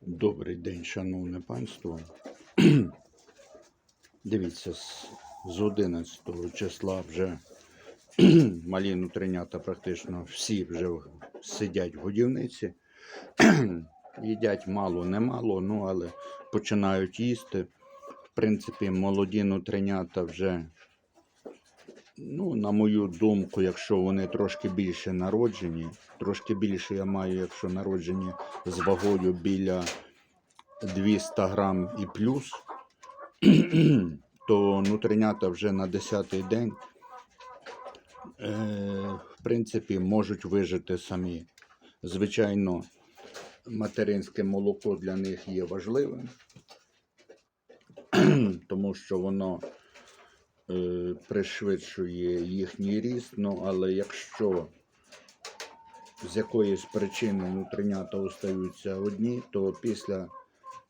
Добрий день, шановне панство. Дивіться, з, з 11 числа вже малі нутринята практично всі вже сидять в годівниці. Їдять мало, немало, ну але починають їсти. В принципі, молоді нутринята вже, ну, на мою думку, якщо вони трошки більше народжені, трошки більше я маю, якщо народжені з вагою біля 200 грам і плюс, то нутринята вже на 10-й день, е, в принципі, можуть вижити самі. Звичайно, материнське молоко для них є важливим, тому що воно пришвидшує їхній ріст. Ну, але якщо з якоїсь причини нутринята остаються одні, то після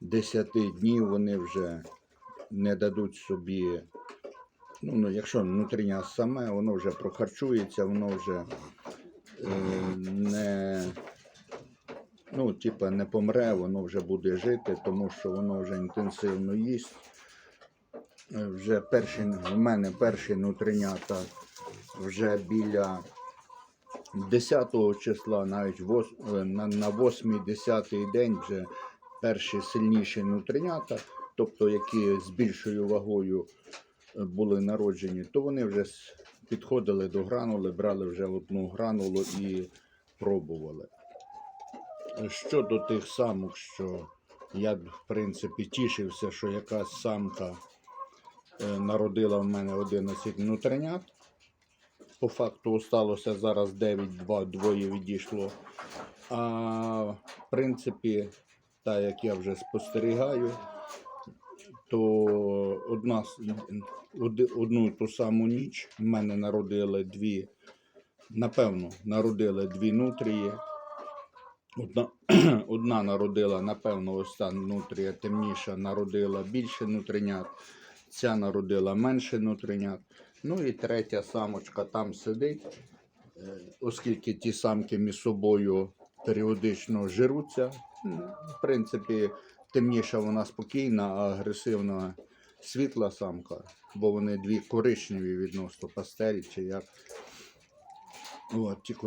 10 днів вони вже не дадуть собі. Ну, ну якщо нутриня саме, воно вже прохарчується, воно вже е, не, ну, типа, не помре, воно вже буде жити, тому що воно вже інтенсивно їсть. Вже перші, в мене перші нутринята вже біля 10 числа, навіть е, на, на 8-10 день вже перші сильніші нутринята, тобто які з більшою вагою е, були народжені, то вони вже підходили до гранули, брали вже одну гранулу і пробували. Щодо тих самок, що я в принципі тішився, що якась самка народила в мене 11 нутринят. По факту осталося зараз 9-2, двоє відійшло. А в принципі, так як я вже спостерігаю, то одна, одну ту саму ніч в мене народили дві, напевно, народили дві нутрії. Одна, одна народила, напевно, ось та нутрія темніша, народила більше нутринят, ця народила менше нутринят. Ну і третя самочка там сидить, Е, оскільки ті самки між собою періодично жируться. В принципі, темніша вона спокійна, а агресивна світла самка, бо вони дві коричневі відносно пастелі чи як. От, тільки,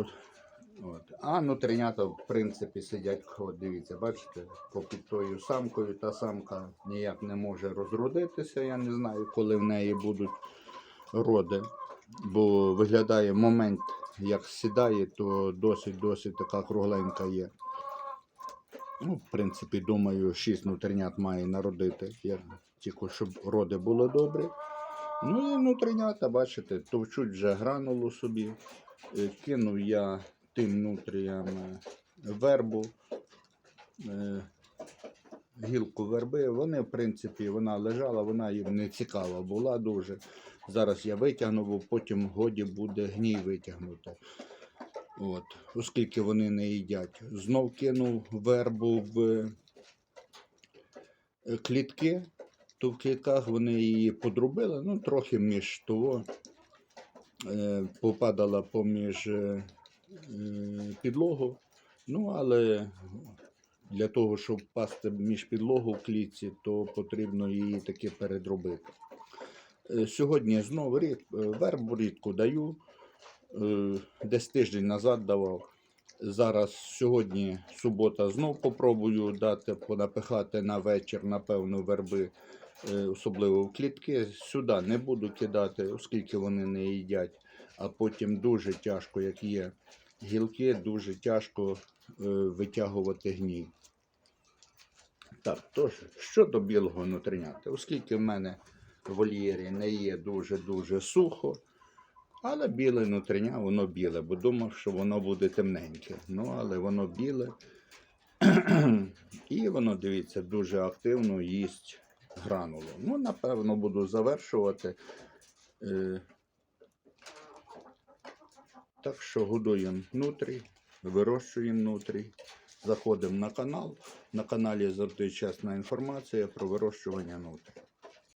от. А нутринята, в принципі, сидять, от дивіться, бачите, попід тою самкою. Та самка ніяк не може розродитися. Я не знаю, коли в неї будуть роди. Бо виглядає момент, як сідає, то досить-досить така кругленька є. Ну, в принципі, думаю, 6 нутринят має народити. Я тільки щоб роди були добрі. Ну і нутринята, бачите, товчуть вже гранулу собі. Е, Кинув я тим нутріям вербу, е, гілку верби. Вони, в принципі, вона лежала, вона їм не цікава була дуже. Зараз я витягну, бо потім годі буде гній витягнути. От, оскільки вони не їдять. Знов кинув вербу в е, клітки, то в клітках вони її подрубили, ну, трохи між того е, попадала поміж підлогу. Ну, але для того, щоб пасти між підлогу в клітці, то потрібно її таки передробити. Е, Сьогодні знову рід, е, вербу рідку даю. Е, Десь тиждень назад давав. Зараз сьогодні субота знов попробую дати, понапихати на вечір, напевно, верби, особливо в клітки. Сюди не буду кидати, оскільки вони не їдять. А потім дуже тяжко, як є гілки, дуже тяжко е, витягувати гній. Так, тож, щодо білого нутринята, оскільки в мене в вольєрі не є дуже-дуже сухо, але біле нутриня, воно біле, бо думав, що воно буде темненьке. Ну, але воно біле. І воно, дивіться, дуже активно їсть гранулу. Ну, напевно, буду завершувати. Так що годуємо внутрі, вирощуємо внутрі. Заходимо на канал. На каналі завжди чесна інформація про вирощування нутрій.